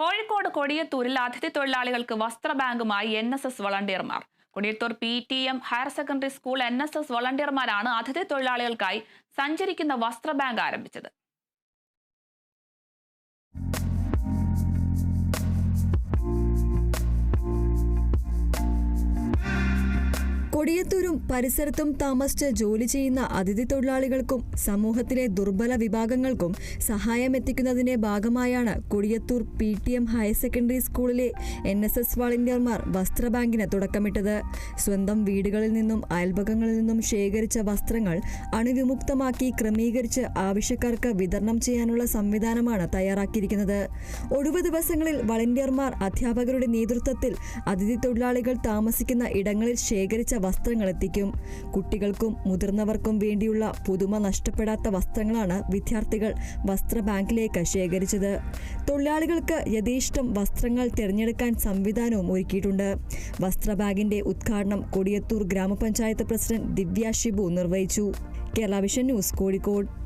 കോഴിക്കോട് കൊടിയത്തൂരിൽ അതിഥി തൊഴിലാളികൾക്ക് വസ്ത്ര ബാങ്കുമായി N S S വളണ്ടിയർമാർ. Kodiyathur P T M higher secondary school N S S വളണ്ടിയർമാരാണ് അതിഥി തൊഴിലാളികൾക്കായി സഞ്ചരിക്കുന്ന വസ്ത്ര ബാങ്ക് ആരംഭിച്ചത്. കൊടിയത്തൂരും പരിസരത്തും താമസിച്ച് ജോലി ചെയ്യുന്ന അതിഥി തൊഴിലാളികൾക്കും സമൂഹത്തിലെ ദുർബല വിഭാഗങ്ങൾക്കും സഹായം സഹായമെത്തിക്കുന്നതിന്റെ ഭാഗമായാണ് Kodiyathur P T M higher secondary സ്കൂളിലെ എൻ എസ് എസ് വളണ്ടിയർമാർ വസ്ത്രബാങ്കിന് തുടക്കമിട്ടത്. സ്വന്തം വീടുകളിൽ നിന്നും അയൽഭകങ്ങളിൽ നിന്നും ശേഖരിച്ച വസ്ത്രങ്ങൾ അണുവിമുക്തമാക്കി ക്രമീകരിച്ച് ആവശ്യക്കാർക്ക് വിതരണം ചെയ്യാനുള്ള സംവിധാനമാണ് തയ്യാറാക്കിയിരിക്കുന്നത്. ഒഴിവ് ദിവസങ്ങളിൽ വളണ്ടിയർമാർ അധ്യാപകരുടെ നേതൃത്വത്തിൽ അതിഥി തൊഴിലാളികൾ താമസിക്കുന്ന ഇടങ്ങളിൽ ശേഖരിച്ച വസ്ത്രങ്ങൾ എത്തിക്കും കുട്ടികൾക്കും മുതിർന്നവർക്കും വേണ്ടിയുള്ള പുതുമ നഷ്ടപ്പെടാത്ത വസ്ത്രങ്ങളാണ് വിദ്യാർത്ഥികൾ വസ്ത്ര ബാങ്കിലേക്ക് ശേഖരിച്ചത്. തൊഴിലാളികൾക്ക് യഥേഷ്ടം വസ്ത്രങ്ങൾ തിരഞ്ഞെടുക്കാൻ സംവിധാനവും ഒരുക്കിയിട്ടുണ്ട്. വസ്ത്ര ബാഗിന്റെ ഉദ്ഘാടനം കൊടിയത്തൂർ ഗ്രാമപഞ്ചായത്ത് പ്രസിഡന്റ് ദിവ്യ ഷിബു നിർവഹിച്ചു. Kerala vision news Kozhikode.